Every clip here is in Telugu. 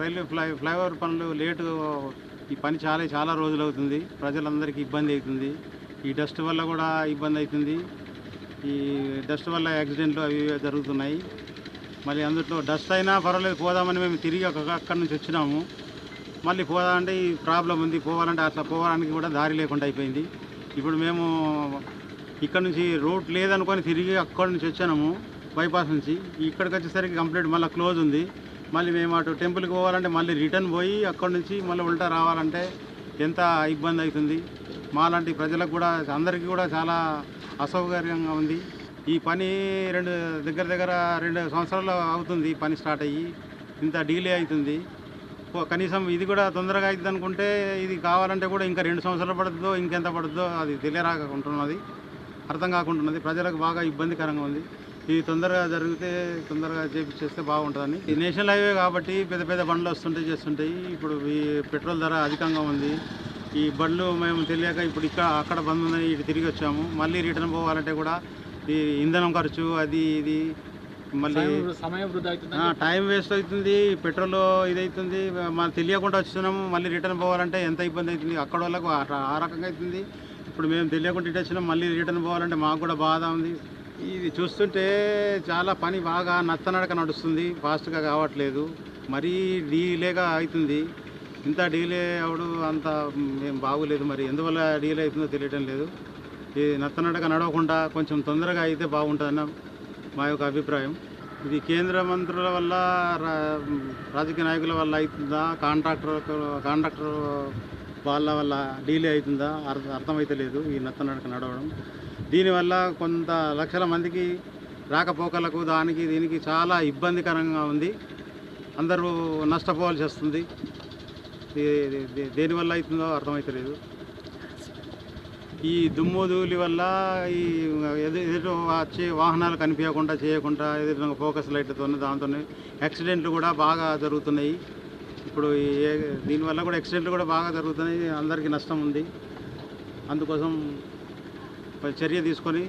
రైల్వే ఫ్లై ఫ్లైఓవర్ పనులు లేటు ఈ పని చాలా చాలా రోజులు అవుతుంది. ప్రజలందరికీ ఇబ్బంది అవుతుంది. ఈ డస్ట్ వల్ల కూడా ఇబ్బంది అవుతుంది. ఈ డస్ట్ వల్ల యాక్సిడెంట్లు అవి జరుగుతున్నాయి. మళ్ళీ అందులో డస్ట్ అయినా పర్వాలేదు పోదామని మేము తిరిగి అక్కడి నుంచి వచ్చినాము. మళ్ళీ పోదామంటే ఈ ప్రాబ్లం ఉంది. పోవాలంటే అట్లా పోవడానికి కూడా దారి లేకుండా అయిపోయింది. ఇప్పుడు మేము ఇక్కడ నుంచి రూట్ లేదనుకొని తిరిగి అక్కడి నుంచి వచ్చాము బైపాస్ నుంచి. ఇక్కడికి వచ్చేసరికి కంప్లీట్ మళ్ళీ క్లోజ్ ఉంది. మళ్ళీ మేము అటు టెంపుల్కి పోవాలంటే మళ్ళీ రిటర్న్ పోయి అక్కడి నుంచి మళ్ళీ ఉల్టా రావాలంటే ఎంత ఇబ్బంది అవుతుంది. మాలాంటి ప్రజలకు కూడా అందరికీ కూడా చాలా అసౌకర్యంగా ఉంది. ఈ పని రెండు దగ్గర దగ్గర రెండు సంవత్సరాలు అవుతుంది పని స్టార్ట్ అయ్యి. ఇంత డీలే అవుతుంది. కనీసం ఇది కూడా తొందరగా అవుతుంది అనుకుంటే ఇది కావాలంటే కూడా ఇంకా రెండు సంవత్సరాలు పడుతుందో ఇంకెంత పడుతుందో అది తెలియరాకుంటున్నది అర్థం కాకుంటున్నది. ప్రజలకు బాగా ఇబ్బందికరంగా ఉంది. ఇది తొందరగా జరిగితే తొందరగా చేపిచ్చేస్తే బాగుంటుందని. ఈ నేషనల్ హైవే కాబట్టి పెద్ద పెద్ద బండ్లు వస్తుంటాయి చేస్తుంటాయి ఇప్పుడు ఈ పెట్రోల్ ధర అధికంగా ఉంది. ఈ బండ్లు మేము తెలియక ఇప్పుడు ఇక్కడ అక్కడ బంద్ ఉందని ఇటు తిరిగి వచ్చాము. మళ్ళీ రిటర్న్ పోవాలంటే కూడా ఈ ఇంధనం ఖర్చు అది ఇది మళ్ళీ టైం వేస్ట్ అవుతుంది పెట్రోల్ ఇది అవుతుంది మనం తెలియకుండా వచ్చినాము మళ్ళీ రిటర్న్ పోవాలంటే ఎంత ఇబ్బంది అవుతుంది అక్కడ వాళ్ళకు ఆ రకంగా అవుతుంది. ఇప్పుడు మేము తెలియకుండా ఇటు వచ్చినాం మళ్ళీ రిటర్న్ పోవాలంటే మాకు కూడా బాధ ఉంది. ఇది చూస్తుంటే చాలా పని బాగా నత్తనడక నడుస్తుంది ఫాస్ట్గా కావట్లేదు. మరీ డీలేగా అవుతుంది ఇంత డీలే అవడు అంత ఏం బాగులేదు మరి. ఎందువల్ల డీలే అవుతుందో తెలియటం లేదు. ఈ నత్తనడక నడవకుండా కొంచెం తొందరగా అయితే బాగుంటుందన్న మా యొక్క అభిప్రాయం. ఇది కేంద్ర మంత్రుల వల్ల రా- రాజకీయ నాయకుల వల్ల అవుతుందా? కాంట్రాక్టర్ కాంట్రాక్టర్ వాళ్ళ వల్ల డీలే అవుతుందా? అర్థం అర్థమైతే లేదు ఈ నత్తనడక నడవడం. దీనివల్ల కొంత లక్షల మందికి రాకపోకలకు దానికి దీనికి చాలా ఇబ్బందికరంగా ఉంది. అందరూ నష్టపోవాల్సి వస్తుంది. దేనివల్ల అవుతుందో అర్థమవుతలేదు ఈ దుమ్ము ధూళి వల్ల ఈ ఎదుట వచ్చే వాహనాలు కనిపించకుండా చేయకుండా ఎదుట ఫోకస్ లైట్తో దాంతో యాక్సిడెంట్లు కూడా బాగా జరుగుతున్నాయి. ఇప్పుడు ఏ- దీనివల్ల కూడా యాక్సిడెంట్లు కూడా బాగా జరుగుతున్నాయి. అందరికీ నష్టం ఉంది. అందుకోసం చర్య తీసుకొని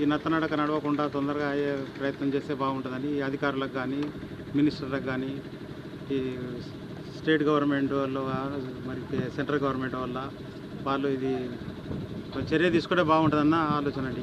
ఈ నత్తనడక నడవకుండా తొందరగా అయ్యే ప్రయత్నం చేస్తే బాగుంటుందని ఈ అధికారులకు కానీ మినిస్టర్లకు కానీ ఈ స్టేట్ గవర్నమెంట్ వాళ్ళు మరి సెంట్రల్ గవర్నమెంట్ వల్ల వాళ్ళు ఇది చర్య తీసుకుంటే బాగుంటుందన్న ఆలోచన అండి.